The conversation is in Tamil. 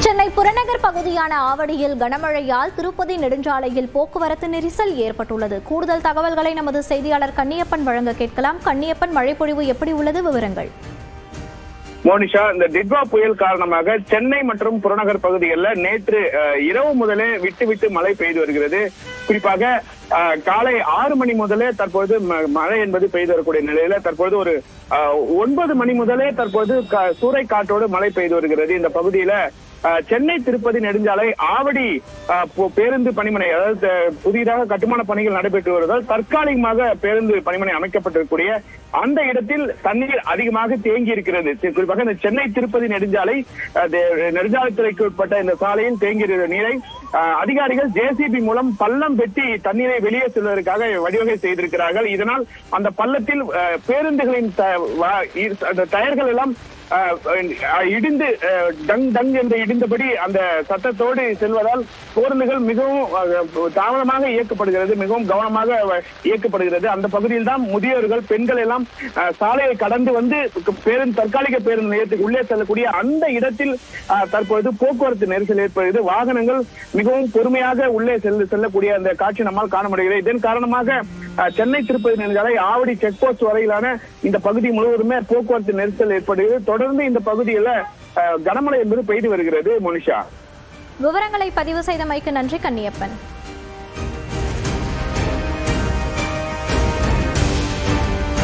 சென்னை புறநகர் பகுதியான ஆவடியில் கனமழையால் திருப்பதி நெடுஞ்சாலையில் போக்குவரத்து நெரிசல் ஏற்பட்டுள்ளது. கூடுதல் தகவல்களை நமது செய்தியாளர் கன்னியப்பன் வழங்க கேட்கலாம். கன்னியப்பன் மழைப்பொழிவு எப்படி உள்ளது? விவரங்கள். மோனிஷா இந்த டிட்வா புயல் காரணமாக சென்னை மற்றும் புறநகர் பகுதிகளில் நேற்று இரவு முதலே விட்டு விட்டு மழை பெய்து வருகிறது. குறிப்பாக காலை ஆறு மணி முதலே தற்போது ம- மழை என்பது பெய்து வரக்கூடிய நிலையில தற்போது ஒரு அஹ், ஒன்பது மணி முதலே தற்போது சூறை காற்றோடு மழை பெய்து வருகிறது. இந்த பகுதியில சென்னை திருப்பதி நெடுஞ்சாலை ஆவடி பேருந்து பணிமனை அதாவது புதிதாக கட்டுமான பணிகள் நடைபெற்று வருவதால் தற்காலிகமாக பேருந்து பணிமனை அமைக்கப்பட்டிருக்கக்கூடிய அந்த இடத்தில் தண்ணீர் அதிகமாக தேங்கி இருக்கிறது. குறிப்பாக இந்த சென்னை திருப்பதி நெடுஞ்சாலை அஹ், நெடுஞ்சாலைத்துறைக்கு உட்பட்ட இந்த சாலையில் தேங்கியிருக்கிற நீரை அஹ், அதிகாரிகள் ஜேசிபி மூலம் பள்ளம் வெட்டி தண்ணீரை வெளியே செல்வதற்காக வழிவகை செய்திருக்கிறார்கள். இதனால் அந்த பள்ளத்தில் அஹ், பேருந்துகளின் அந்த டயர்கள் எல்லாம் இடிந்து டங் டங் என்று இடிந்தபடி அந்த சத்தத்தோடு செல்வதால் பேருந்துகள் மிகவும் தாமதமாக இயக்கப்படுகிறது மிகவும் கவனமாக இயக்கப்படுகிறது. அந்த பகுதியில் தான் முதியோர்கள் பெண்கள் எல்லாம் அஹ், சாலையை கடந்து வந்து பேருந்து தற்காலிக பேருந்து நிலையத்துக்கு உள்ளே செல்லக்கூடிய அந்த இடத்தில் தற்பொழுது போக்குவரத்து நெரிசல் ஏற்படுகிறது. வாகனங்கள் மிகவும் பொறுமையாக உள்ளே செல்ல செல்லக்கூடிய அந்த காட்சி நம்மால் காண முடிகிறது. இதன் காரணமாக சென்னை திருப்பதி நெடுஞ்சாலை ஆவடி செக் போஸ்ட் வரையிலான இந்த பகுதி முழுவதுமே போக்குவரத்து நெரிசல் ஏற்படுகிறது. தொடர்ந்து இந்த பகுதியில் கனமழை என்பது பெய்து வருகிறது. மோனிஷா. விவரங்களை பதிவு செய்தமைக்கு நன்றி கன்னியப்பன்.